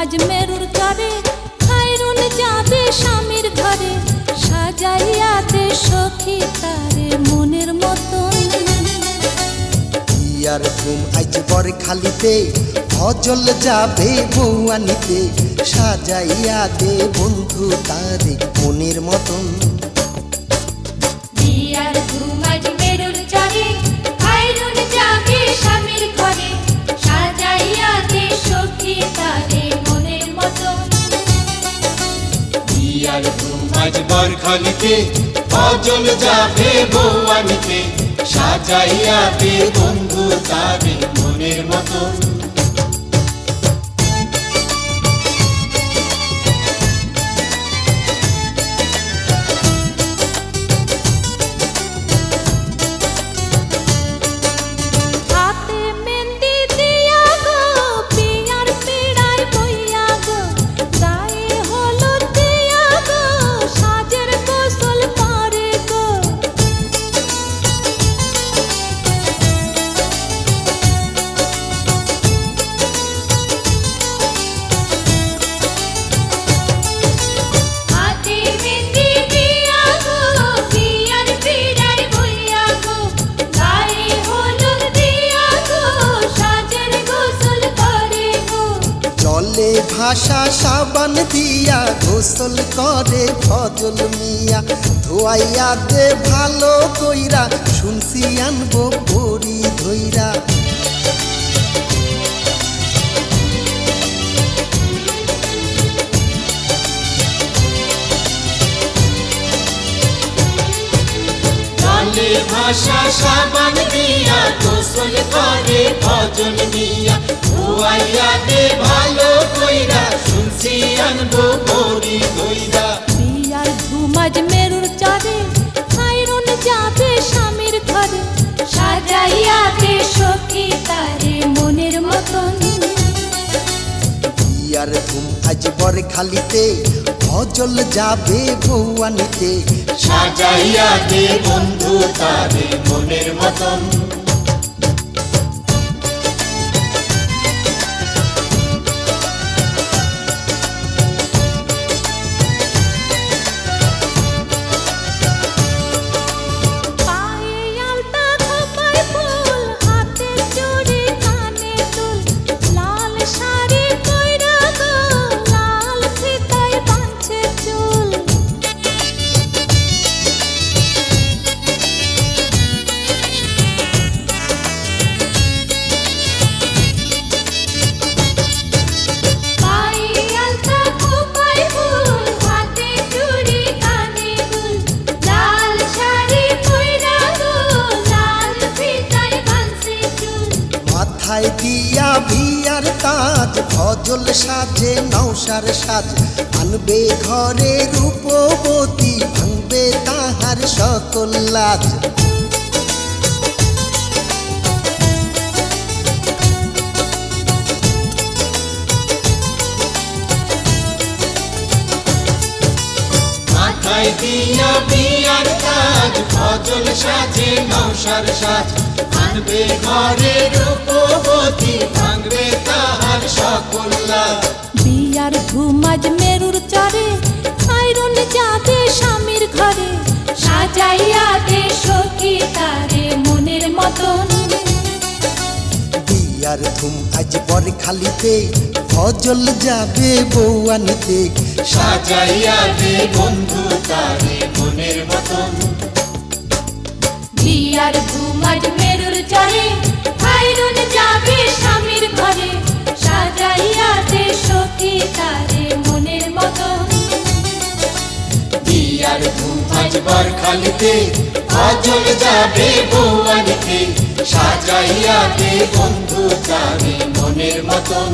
আজ মেরুর করে খাইরুন যাবে স্বামীর ঘরে সাজাইয়াতে সখী তারে মনের মতন। আর ঘুম আইজ পরে খালিতে অজল যাবে বৌয়ানিতে সাজাইয়া দে বন্ধু তারে মনের মতন। বিয়ার ঘুম আজ বরখালিতে অজল যাবে বৌয়ানিতে সাজাইয়া বন্ধু তারে মনের মতন ভাষা সাবান দিয়া গোসল করে ফজল মিয়া। ধোয়াইয়া দে ভালো কইরা, শুনছি আনব পরি ধইরা। জলে ভাষা সাবান দিয়া গোসল করে ভজন মিয়া ধুয়াইয়া দে ভালো কইরা শুনছি আনব বড়ি কইরা বিয়ার ঘুমাজ মেরুর চরে খাইরুন যাবে স্বামীর ঘরে। সাজাইয়া দে সখী তারে মনের মতন। ইয়ার ঘুম আজ বর খালিতে অজল যাবে বৌয়ানিতে সাজাইয়া দে বন্ধু তারে মনের মতন। মাথায় দিয়া ভিয়ার তাজ ফজল সাজে নৌসার সাজ। আনবে ঘরে রূপবতী, ভাঙবে তাহার সকল লাজ। দিয়া বিয়ার কাজ ফজল সাজে নৌসার সাজ। আনবে ঘরে রূপবতী ভাঙবে তাহার সকল বিয়ার ঘুমাজ মেরুর চরে খাইরুন যাবে স্বামীর ঘরে। সাজাইয়া দে সখী তারে মনের মতন। বিয়ার ধুম আজ বর খালিতে ফজল যাবে বৌয়ানিতে সাজাইয়া দে বন্ধু তারে মনের মতন। বিয়ার ঘুমাজ তারে মনের মতন বিয়ার ধুম আজ বরখালিতে ফজল যাবে বৌয়ানিতে সাজাইয়া দে বন্ধু তারে মনের মতন।